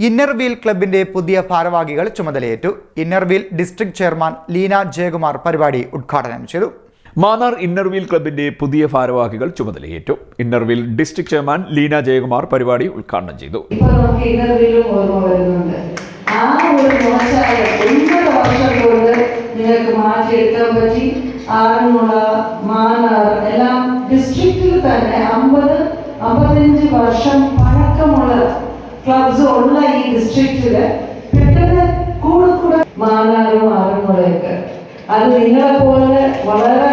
Inner Wheel ക്ലബിന്റെ പുതിയ ഭാരവാഹികൾ ചുമതലയേറ്റു. Inner Wheel district chairman Leena Jayakumar പരിപാടി ഉദ്ഘാടനം ചെയ്തു. മാന്നാർ ഇന്നർവീൽ ക്ലബിന്റെ പുതിയ ഭാരവാഹികൾ ചുമതലയേറ്റു. Inner Wheel district chairman Leena Jayakumar പരിപാടി ഉദ്ഘാടനം ചെയ്തു. നിങ്ങൾക്ക് മാറ്റിയെടുക്കാൻ പറ്റി. ആറന്മുള മാന്നാർ എല്ലാം ഡിസ്ട്രിക്റ്റിൽ തന്നെ അമ്പത് അമ്പത്തഞ്ച് വർഷം പഴക്കമുള്ള ക്ലബ്സ് ഉള്ള ഈ ഡിസ്ട്രിക്റ്റിൽ പെട്ടെന്ന് കൂടെ കൂടെ മാന്നാറും ആറന്മുളയൊക്കെ അത് നിങ്ങളെ വളരെ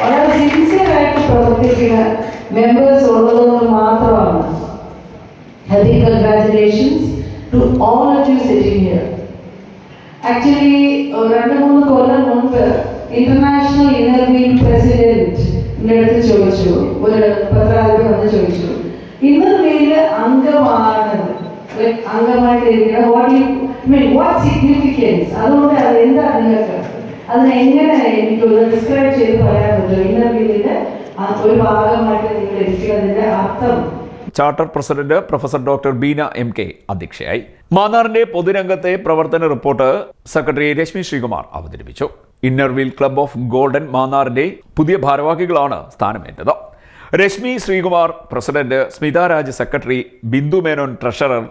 വളരെ സിൻസിയറായിട്ട് പ്രവർത്തിക്കുന്ന മെമ്പേഴ്സ് ഉള്ളതുകൊണ്ട് മാത്രമാണ്. Healthy congratulations to all of you sitting actually Actually, uh, രണ്ട് മൂന്ന് കൊല്ലം മുൻപ് ഇന്റർനാഷണൽ ഇന്റർവീൽ പ്രസിഡന്റ് അടുത്ത് ചോദിച്ചു. ഒരു പത്രാധിപർ വന്ന് ചോദിച്ചു. അംഗമാണ് like അംഗമായിട്ട് വാട്ട് മീൻ സിഗ്നിഫിക്കൻസ് അതിനെ എങ്ങനെ ഡിസ്ക്രൈബ് പറയാൻ ഇന്റർവ്യൂവിന്റെ ഒരു charter president professor doctor Beena M K അധ്യക്ഷയായി. മാന്നാറിന്റെ പൊതുരംഗത്തെ പ്രവർത്തന റിപ്പോർട്ട് സെക്രട്ടറി രശ്മി ശ്രീകുമാർ അവതരിപ്പിച്ചു. Inner Wheel Club of Golden മാന്നാറിന്റെ പുതിയ ഭാരവാഹികളാണ് സ്ഥാനമേറ്റത്. Rashmi Sreekumar president Smitha Raj secretary Bindu Menon treasurer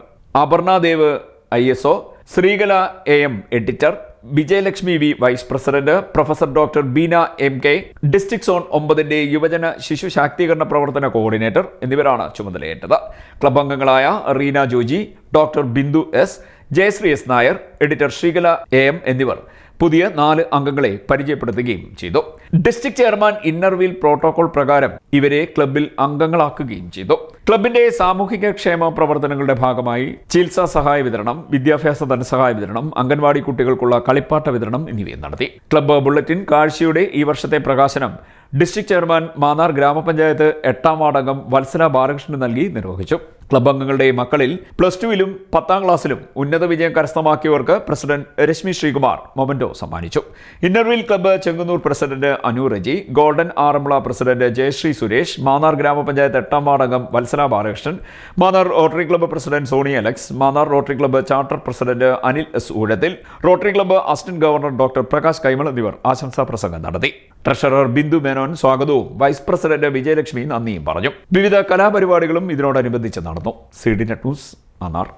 Aparnadev I S O Sreekala A M editor Vijayalakshmi V vice president professor doctor Beena M K district zone ഒമ്പതിന്റെ യുവജന ശിശു ശാക്തീകരണ പ്രവർത്തന coordinator എന്നിവരാണ് ചുമതലയേറ്റത്. Club അംഗങ്ങളായ Reena Joji doctor Bindu S Jayasree S Nair editor Sreekala A M എന്നിവർ. പുതിയ നാല് അംഗങ്ങളെ പരിചയപ്പെടുത്തുകയും ചെയ്തു. ഡിസ്ട്രിക്ട് ചെയർമാൻ ഇന്നർവീൽ പ്രോട്ടോകോൾ പ്രകാരം ഇവരെ ക്ലബിൽ അംഗങ്ങളാക്കുകയും ചെയ്തു. ക്ലബിന്റെ സാമൂഹിക ക്ഷേമ പ്രവർത്തനങ്ങളുടെ ഭാഗമായി ചികിത്സാ സഹായ വിതരണം വിദ്യാഭ്യാസ ധനസഹായ വിതരണം അംഗൻവാടി കുട്ടികൾക്കുള്ള കളിപ്പാട്ട വിതരണം എന്നിവയും നടത്തി. ക്ലബ്ബ് ബുള്ളറ്റിൻ കാഴ്ചയുടെ ഈ വർഷത്തെ പ്രകാശനം ഡിസ്ട്രിക്ട് ചെയർമാൻ മാന്നാർ ഗ്രാമപഞ്ചായത്ത് എട്ടാം വാർഡംഗം വത്സല ബാലകൃഷ്ണൻ നൽകി നിർവഹിച്ചു. ക്ലബ് അംഗങ്ങളുടെ മക്കളിൽ പ്ലസ് ടുവിലും പത്താം ക്ലാസ്സിലും ഉന്നത വിജയം കരസ്ഥമാക്കിയവർക്ക് പ്രസിഡന്റ് രശ്മി ശ്രീകുമാർ മൊമന്റോ സമ്മാനിച്ചു. Inner Wheel Club Chengannur president Anu Reji golden Aranmula president Jayasree Suresh Mannar ഗ്രാമപഞ്ചായത്ത് എട്ടാം വാർഡംഗം Vatsala Balakrishnan Mannar Rotary Club president Soni Alex Mannar Rotary Club charter president Anil S Oozhathil Rotary Club assistant governor doctor Prakash Kaimal എന്നിവർ ആശംസാ പ്രസംഗം നടത്തി. Treasurer Bindu Menon സ്വാഗതവും vice president Vijayalakshmi നന്ദിയും പറഞ്ഞു. വിവിധ കലാപരിപാടികളും ഇതിനോടനുബന്ധിച്ച് നടന്നു. C D net news Mannar